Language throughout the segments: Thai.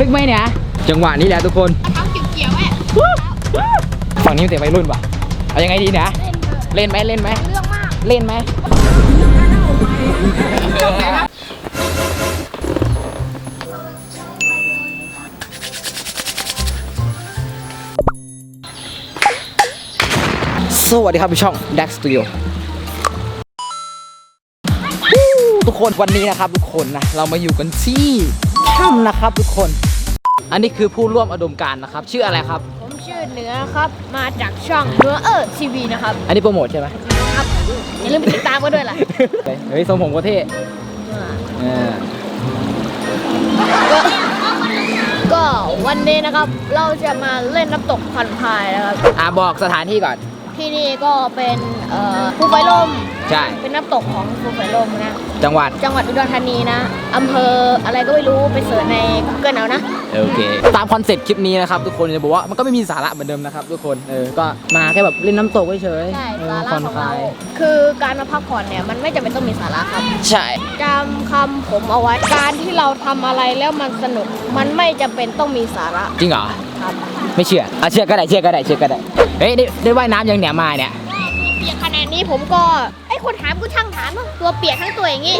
ลึกไหมเนี่ย จังหวะนี้แหละทุกคนทำเกี่ยวๆแม่ฝั่งนี้มันแต่วัยรุ่นป่ะ เอายังไงดีเนี่ยเล่นไหมเล่นไหมเรื่องมาก เล่นไหมสวัสดีครับพี่ช่อง Dax Studio ทุกคนวันนี้นะครับทุกคนนะเรามาอยู่กันที่ ถ้ำนะครับทุกคน อันนี้คือผู้ร่วมอดมการณ์นะครับ ชื่ออะไรครับ ผมชื่อเหนือครับ มาจากช่องเนื้อเออทีวีนะครับ อันนี้โปรโมทใช่ไหมครับอย่าลืมไปติดตามกันด้วยล่ะ เฮ้ยทรงผมก็เท่เออก็ก็วันนี้นะครับ เราจะมาเล่นน้ำตกพันพายนะครับ อะบอกสถานที่ก่อน ที่นี่ก็เป็นเอ่อภูไฟลมใช่เป็นน้ำตกของภูไฟลมนะ จังหวัดจังหวัดอุดรธานีนะอำเภออะไรก็ไม่รู้ไปเสิร์ชใน Google เอานะโอเค ตามคอนเซ็ปต์คลิปนี้นะครับทุกคนจะบอกว่ามันก็ไม่มีสาระเหมือนเดิมนะครับทุกคนเออก็มาแค่แบบเล่นน้ำตกเฉยๆใช่เออสาระผ่อนของคลาเรายคือการมาพักผ่อนเนี่ยมันไม่จำเป็นต้องมีสาระครับ ใช่จำคำผมเอาไว้การที่เราทำอะไรแล้วมันสนุก มันไม่จำเป็นต้องมีสาระ จริงเหรอครับไม่เชื่ออะเชื่อก็ได้เชื่อก็ได้เชื่อก็ได้ เฮ้ยได้ได้ว่ายน้ำยังเนี่ยมาเนี่ย เปียกขนาดนี้ผมก็ไอ้คนถามกูช่างถามว่าตัวเปียกทั้งตัวอย่างงี้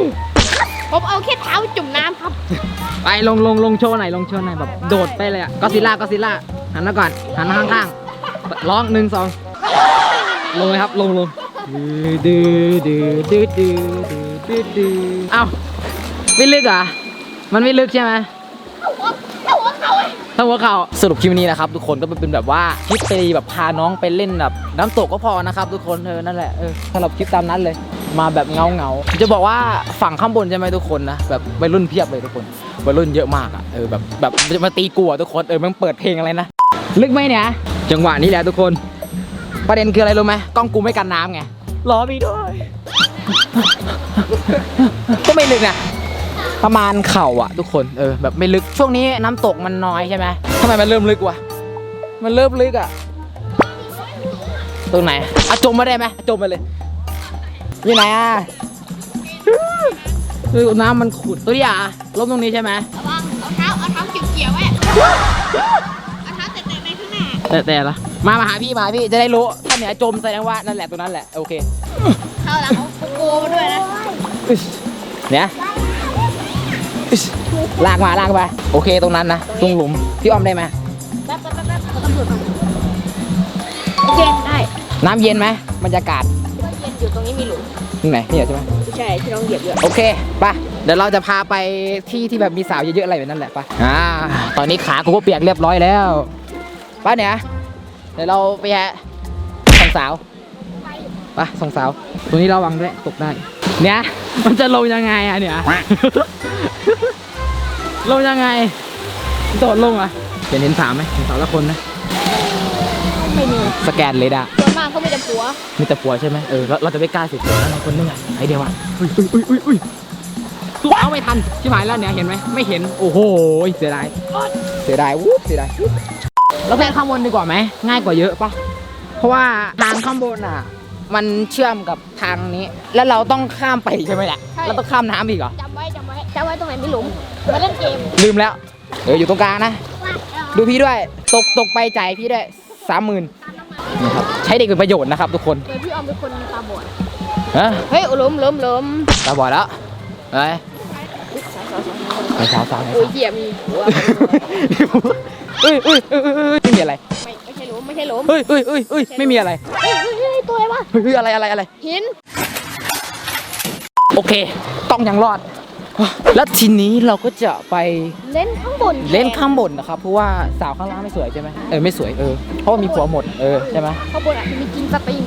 ผมเอาแค่เท้าจุ่มน้ำครับไปลงลงลงโชว์หน่อยลงโชว์หน่อยแบบโดดไปเลยอะก็ซิล่าก็ซิล่าหันมาก่อนหันมาข้างๆร้องหนึ่งสองลงเลยครับลงลงดื้อดื้อดื้อดื้อดื้อดื้อดื้อเอ้าไม่ลึกเหรอะมันไม่ลึกใช่ไหมถ้าหัวเขา สรุปคลิปนี้นะครับทุกคนก็เป็นแบบว่าคลิปไปแบบพาน้องไปเล่นแบบน้ำตกก็พอนะครับทุกคนเออนั่นแหละเออสำหรับคลิปตามนั้นเลย มาแบบเงาเงาๆจะบอกว่าฝั่งข้างบนใช่ไหมทุกคนนะแบบวัยรุ่นเพียบเลยทุกคนวัยรุ่นเยอะมากอะเออแบบแบบจะมาตีกลัวทุกคนเออมันเปิดเพลงอะไรนะลึกไหมเนี่ยจังหวะนี้แหละทุกคน ประเด็นคืออะไรรู้ไหมกล้องกูไม่กันน้ำไงรอมีด้วย ก็ไม่ลึกนะ ประมาณเข่าอะ ทุกคนเออแบบไม่ลึกช่วงนี้น้ำตกมันน้อยใช่ไหมทำไมมันเริ่มลึกวะมันเริ่มลึกอะตรงไหนอะจมมาได้ไหมจมไปเลยอยู่ไหนอะคือน้ำมันขุดตัวนี้อะล้มตรงนี้ใช่ไหมระวังเอาเท้าเอาเท้าเกี่ยวๆไว้เอาเท้าแตะๆไปข้างหน้าแต่แต่ละมามาหาพี่มาหาพี่จะได้รู้ถ้าเหนือจมแสดงว่านั่นแหละตรงนั้นแหละโอเคเข้าหลังเอาโกๆมาด้วยนะอึ๊ชเนี่ยอึ๊ช ลากมาลากไปโอเคตรงนั้นนะตรงหลุมพี่อ้อมได้ไหมแป๊บๆๆๆเขาตำรวจมาโอเคได้น้ำเย็นไหมบรรยากาศเย็นอยู่ตรงนี้มีหลุมตรงไหนนี่เหรอใช่ไหมไม่ใช่ที่น้องเหยียบเยอะโอเคไปเดี๋ยวเราจะพาไปที่ที่แบบมีสาวเยอะๆอะไรแบบนั้นแหละไปอ่าตอนนี้ขากูก็เปียกเรียบร้อยแล้วไป้าเนี่ยเดี๋ยวเราไปแยะส่งสาวไปส่งสาวตรงนี้ระวังด้วยตกได้ เนี่ยมันจะลงยังไงอะเนี่ย ลงยังไงโดดลงอะเห็นเห็นสาวไหมเห็นสาวละคนนะไม่มีสแกนเลยด่ะส่วนมากเขาไม่จะผัว มีแต่ผัวใช่ไหมเออเราเราจะไม่กล้าเสียผัวนั่นคนนึงอะไอเดียวอะอุ้ยอุ้ยอุ้ยอุ้ยอุ้ยตัวเอาไม่ทันชิบหายแล้วเนี่ยเห็นไหมไม่เห็นโอ้โหเสียดายเสียดายวูบเสียดายเราไปข้างบนดีกว่าไหมง่ายกว่าเยอะปะเพราะว่าทางข้างบนอะ มันเชื่อมกับทางนี้ แล้วเราต้องข้ามไปใช่ไหมเนี่ยเราต้องข้ามน้ำอีกเหรอจำไว้จำไว้จำไว้ตรงไหนมีหลุมมาเล่นเกมลืมแล้วเอออยู่ตรงกลางนะดูพี่ด้วย ตกตกไปจ่ายพี่ด้วยสามหมื่นนะครับใช้เด็กเป็นประโยชน์นะครับทุกคนเดี๋ยวพี่ออมเป็นคนตาบอดเออเฮ้ยหลุมหลุมหลุมตาบอดแล้วเอ้ยไปสาวสาวโอ้ยเหี้ยมีหัวเอ้ยเอ้ยเอ้ยเอ้ยเอ้ยไม่มีอะไรไม่ไม่ใช่หลุมไม่ใช่หลุมเอ้ยเอ้ยเอ้ยเอ้ยไม่มีอะไรเฮ้ยเฮ้ยเฮ้ยตัวอะไรวะเฮ้ยเฮ้ยอะไรอะไรอะไร หิน โอเคกล้องยังรอด แล้วทีนี้เราก็จะไปเล่นข้างบนเล่นข้างบนนะครับ เพราะว่าสาวข้างล่างไม่สวยใช่ไหมเออไม่สวยเออ เพราะว่ามีผัวหมดเออใช่ไหมข้างบนอาจจะมีกินสตรีม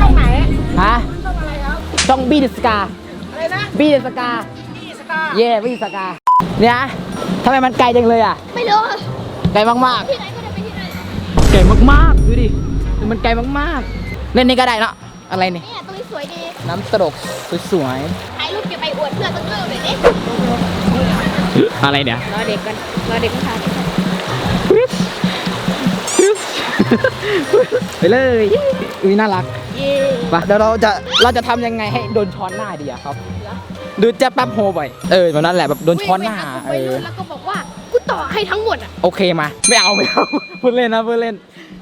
ช่องไหนฮะช่องอะไรครับต้องบีดสกา อะไรนะบีดสกาพี่สกา เย่บีดสกา เนี่ย ทำไมมันไกลจังเลยอะ ไม่รู้ไกลมากที่ไหนก็ได้ไปที่ไหนๆ ไกลมากๆ ดูดิ มันไกลมากๆ เล่นนี่ก็ได้เนาะ อะไรเนี่ยเนี่ยตรงนี้สวยดีน้ำตกสวยถ่ายรูปเก็บไปอวดเพื่อนตั้งเลิกเลยดิๆ อะไรเนี่ย รอเด็กกันรอเด็กมาถ่ายไปเลยอุ้ยน่ารักเย้ไปปะเดี๋ยวเราจะ เราจะทำยังไงให้โดนช้อนหน้าดีอะครับ ดูจะแป๊บโฮไปเออแบบนั้นแหละแบบโดนช้อนหน้าวิ่งเอไปอหากลุ่มวัยรุ่นแล้วก็บอกว่ากูต่อให้ทั้งหมดอะโอเคมาไม่เอาไม่เอาพูดเล่นนะพูดเล่น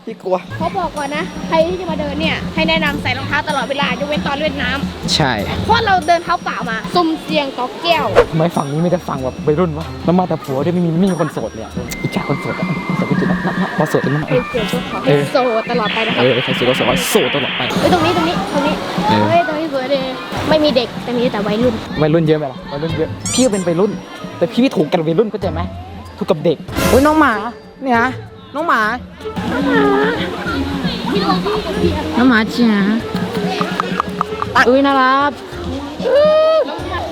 พี่กลัวเขาบอกก่อนนะใครที่จะมาเดินเนี่ยให้แนะนำใส่รองเท้าตลอดเวลายกเว้นตอนเล่นน้ำใช่เพราะเราเดินเท้าเปล่ามาสุ่มเสี่ยงต่อแก้วทำไมฝั่งนี้ไม่ได้ฝั่งแบบวัยรุ่นวะแล้วมาแต่ผัวด้วยไม่มีไม่มีคนโสดเลยอะอีกแค่คนโสดอะโสดจริงๆนะนะนะพอโสดกันนะเป็นเสียงก็ขอให้โสดตลอดไปนะคเอรับอใครโสดก็โสดก็โสดตลอดไปเฮ้ยตรงนี้ตรงนี้ตรงนี้เออเฮ้ย ไม่มีเด็กแต่มีแต่วัยรุ่น วัยรุ่นเยอะไหมล่ะวัยรุ่นเยอะ พี่ก็เป็นวัยรุ่น แต่พี่ไม่ถูกกับวัยรุ่นเข้าใจไหมถูกกับเด็กเฮ้ยน้องหมา เนี่ยนะน้องหมา น้องหมาจ้าอุ้ยน่ารัก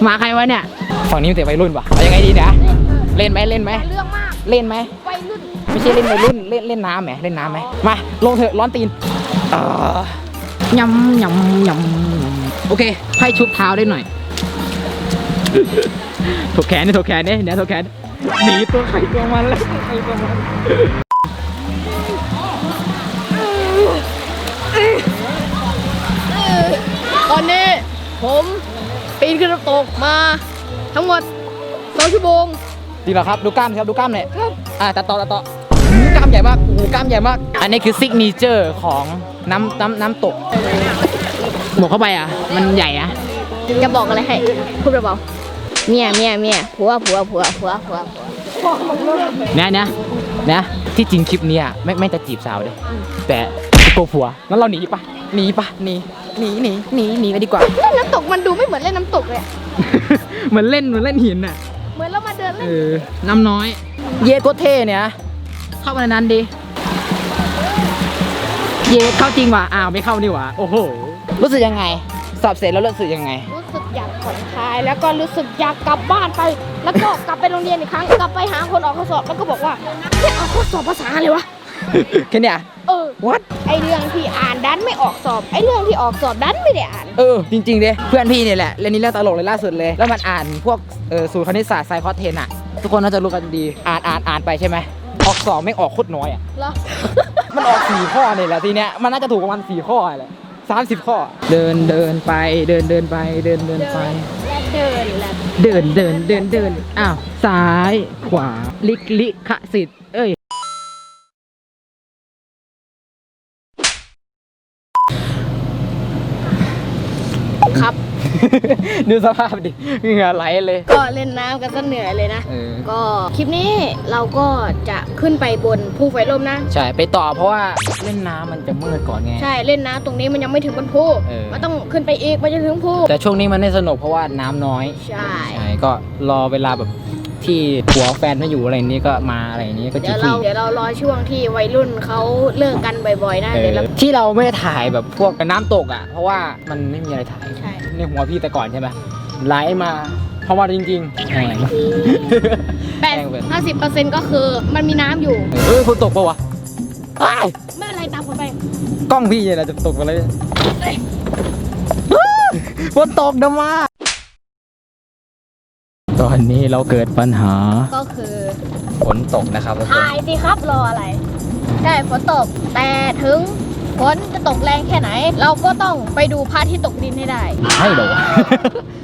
หมาใครวะเนี่ย ฝั่งนี้มีแต่วัยรุ่นปะเอายังไงดีเนี่ยเล่นไหมเล่นไหม เรื่องมากเล่นไหม วัยรุ่น ไม่ใช่เล่นวัยรุ่น เล่นเล่นน้ำไหมเล่นน้ำไหม มาลงเถอะร้อนตีนเอ่อยำยำยำ โอเคให้ชุบเท้าได้หน่อยถกแขนนี่ถกแขนนี่เนี่ยถกแขนหนีตัวใครตัวมันแล้วตัวใครตัวมันตอนนี้ผมปีนขึ้นน้ำตกมาทั้งหมดสองชั่วโมงดีแล้วครับดูกล้ามสิครับดูกล้ามหน่อยครับอ่าตัดต่อตัดต่อหูกล้ามใหญ่มากโอ้โหกล้ามใหญ่มาก อันนี้คือซิกเนเจอร์ของน้ำน้ำน้ำตก หมวกเข้าไปอะ มันใหญ่อะจะบอกอะไรให้พูดเบาๆเมียเมียเมียผัวผัวผัวผัวผัวผัวเนี่ยเนี่ยเนี่ยที่จริงคลิปเนี้ยไม่ไม่จะจีบสาวเลยแต่โกลัวผัวงั้นเราหนีปะหนีปะหนีหนีหนีหนีหนีไปดีกว่าเล่นน้ำตกมันดูไม่เหมือนเล่นน้ำตกเลยอะเหมือนเล่นเหมือนเล่นหินอะเหมือนเรามาเดินเอเล่นอน้ำน้อย เยโคตรเท่เนี่ยเข้ามาในนั้นดิเยเข้าจริงว่ะอ้าวไม่เข้านี่หว่าโอ้โห รู้สึกยังไง สอบเสร็จแล้วรู้สึกยังไง รู้สึกอยากผ่อนคลาย แล้วก็รู้สึกอยากกลับบ้านไป แล้วก็กลับไปโรงเรียนอีกครั้ง กลับไปหาคนออกข้อสอบ แล้วก็บอกว่าเนี่ยเอาข้อสอบภาษาเลยวะ แค่เนี้ยเออ what ไอเรื่องที่อ่านดันไม่ออกสอบ ไอเรื่องที่ออกสอบดันไม่ได้อ่าน เออ จริงๆเด้เพื่อนพี่เนี่ยแหละเรื่องนี้เรื่องตลกเลยล่าสุดเลย แล้วมันอ่านพวกเออสูตรคณิตศาสตร์ไซคอสเทนอะทุกคนน่าจะรู้กันดี อ่านอ่านอ่านไปใช่ไหมออกสอบไม่ออกโคตรน้อยอะ เหรอ มันออกสี่ข้อเนี่ยแหละทีเนี้ยมันน่าจะถูกประมาณสี่ข้อแหละ สามสิบข้อ เดินเดินไปเดินเดินไปเดินเดินไป และเดินและ เดินเดินเดินเดินอ้าวซ้ายขวาลิกลิขสิทธิ์เอ้ย ครับ ดูสภาพดิเหงื่อไหลเลย ก็เล่นน้ำกันซะเหนื่อยเลยนะ เออ ก็คลิปนี้เราก็จะขึ้นไปบนภูไฟลมนะ ใช่ ไปต่อเพราะว่าเล่นน้ำมันจะมืดก่อนไง ใช่เล่นน้ำตรงนี้มันยังไม่ถึงบนภูเออ มันต้องขึ้นไปอีกมันจะถึงภูแต่ช่วงนี้มันไม่สนุกเพราะว่าน้ำน้อย ใช่ ใช่ ก็รอเวลาแบบ ที่ผัวแฟนไม่อยู่อะไรนี้ก็มาอะไรนี้ก็เดี๋จียวที่เราเดี๋ยวเรารอช่วงที่วัยรุ่นเขาเลิกกันบ่อยๆนะเอเดี๋ยวอเรา ที่เราไม่ได้ถ่ายแบบพวกน้ำตกอะ เพราะว่ามันไม่มีอะไรถ่ายใช่ ในหัวพี่แต่ก่อนใช่ไหมไลฟ์มาเพราะว่าจริงๆแหม แปดแพงไป ห้าสิบเปอร์เซ็นต์ก็คือมันมีน้ำอยู่ เฮ้ยฝนตกปะวะอ้ายไม่เป็นไรตามผมไป กล้องพี่เนี่ยนะจะตกไปเลยฝนตกนะมา ตอนนี้เราเกิดปัญหาก็คือฝนตกนะครับทุกคนถ่ายสิครับรออะไร ใช่ฝนตกแต่ถึงฝนจะตกแรงแค่ไหน เราก็ต้องไปดูพระอาที่ตกดินให้ได้ ใช่เหรอวะ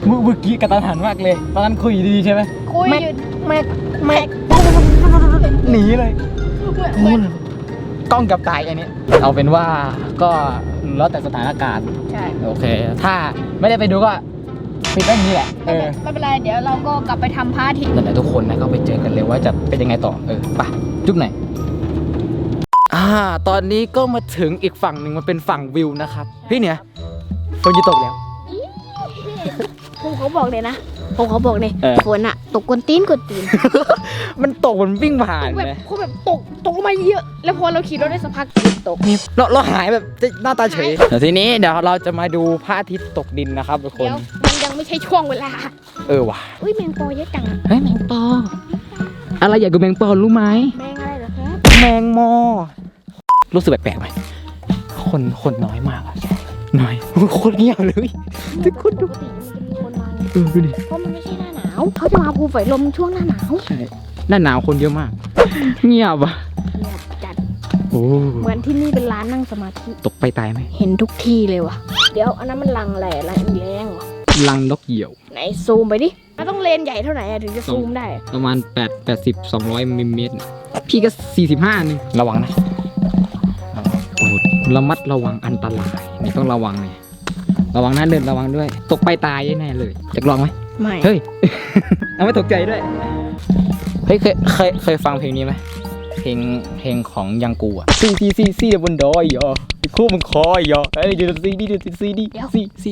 เมื่อเมื่อกี้กระตันหันมากเลย ตอนนั้นคุยดีๆใช่ไหมคุยแม็กอยู่แม็กแม็กหนีเลยเหมือนกล้องเกับตายอันนี้ เอาเป็นว่าก็แล้วแต่สถานการณ์ ใช่ โอเค ถ้าไม่ได้ไปดูก็ ปิดไว้อย่างนี้แหละเอไม่อเป็นไร เดี๋ยวเราก็กลับไปทำพระอาทิตย์นั่นแหละทุกคนนะก็ไปเจอกันเลยว่าจะเป็นยังไงต่อเออไปจุ๊บหน่อยอ่าตอนนี้ก็มาถึงอีกฝั่งหนึ่งมันเป็นฝั่งวิวนะครับพี่เนี่ยฝนจะตกแล้ว ผมเขาบอกเลยนะ ผมเขาบอกเลยเออ ฝนอะตกกวนตีนกวนตีนมันตกมันวิ่งผ่านแบบเลยเขาแบบตกตกลงมาเยอะ แล้วพอเราขี่รถได้สักพักตกนี่เราเราหายแบบหน้าตาเฉยเดี๋ยวทีนี้เดี๋ยวเราจะมาดูพระอาทิตย์ตกดินนะครับทุกคน เดี๋ยวมัน ยังไม่ใช่ช่วงเวลา เออว่ะอุ้ยแมงปอเยอะจังอะเฮ้ยแมงปอ อะไรอยากกับแมงปอรู้ไหมแมงอะไรเหรอครับแมงมอ รู้สึกแปลกๆไหมคนคนน้อยมากอะน้อยโคตรเงียบเลยทุกคนปดูกติมันจะมีคนมาไงเออดูดิเพราะมันไม่ใช่หน้าหนาวเขาจะมาภูไฟลมช่วงหน้าหนาวใช่หน้าหนาวคนเยอะมาก เงียบอะเงียบจัดโอ้เหมือนที่นี่เป็นร้านนั่งสมาธิตกไปตายไหมเห็นทุกที่เลยว่ะ เดี๋ยวอันนั้นมันลังแหล่ลังอีแรงเหรอ ลังนกเหยี่ยว ไหนซูมไปดิมันต้องเลนส์ใหญ่เท่าไหร่อะถึงจะซูมได้ ประมาณ8 80 200มิลลิเมตรพี่ก็ 45นึงระวังนะโอ้โหระมัดระวังอันตรายนี่ต้องระวังเลยระวังนะเดินระวังด้วย ตกไปตายแน่ๆเลยจะลองไหมไม่เฮ้ย เอาไม่ตกใจด้วยเฮ้ยเคยเคยเคยฟังเพลงนี้ไหมเพลงเพลงของยังกูอะซีซีซีซีบนดอยอะคู่มันคอยอะเอ้ยเดี๋ยวซีดีเดี๋ยวซีดีซีซี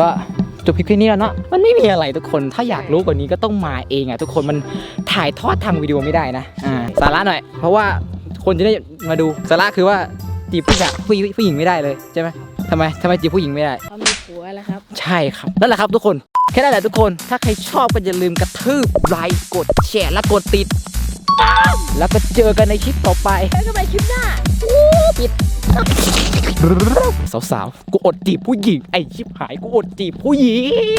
ก็จบคลิปแค่นี้แล้วเนาะมันไม่มีอะไรทุกคนถ้าอยากรู้กว่านี้ก็ต้องมาเองอะทุกคนมันถ่ายทอดทางวิดีโอไม่ได้นะอ่าสาระหน่อย เพราะว่าคนจะได้มาดูสาระคือว่าจีบผู้หญิงผู้หญิงผู้หญิงไม่ได้เลยใช่ไหมทำไมทำไมจีบผู้หญิงไม่ได้ เขามีผัวแล้วครับ ใช่ครับ นั่นแหละครับทุกคน แค่นั้นแหละทุกคน ถ้าใครชอบก็อย่าลืมกระทืบไลค์ กดแชร์ และกดติดตาม แล้วก็เจอกันในคลิปต่อไปแล้วก็ไปคลิปหน้าปิด สาวๆ กูอดจีบผู้หญิง ไอชิบหายกูอดจีบผู้หญิง